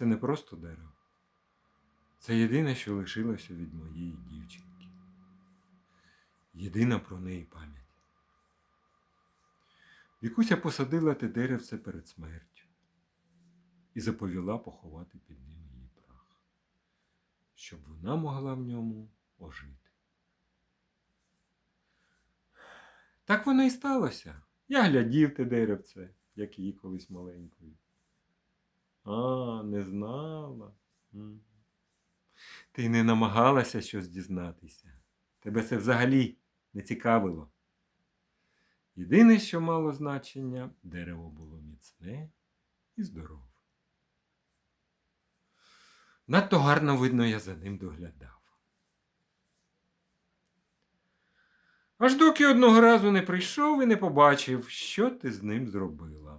Це не просто дерево. Це єдине, що лишилося від моєї дівчинки. Єдина про неї пам'ять. Вікуся посадила те деревце перед смертю і заповіла поховати під ним її прах, щоб вона могла в ньому ожити. Так воно і сталося. Я глядів те деревце, як її колись маленькою. Не знала. Ти не намагалася щось дізнатися. Тебе це взагалі не цікавило. Єдине, що мало значення, дерево було міцне і здорове. Надто гарно видно, я за ним доглядав. Аж доки одного разу не прийшов і не побачив, що ти з ним зробила.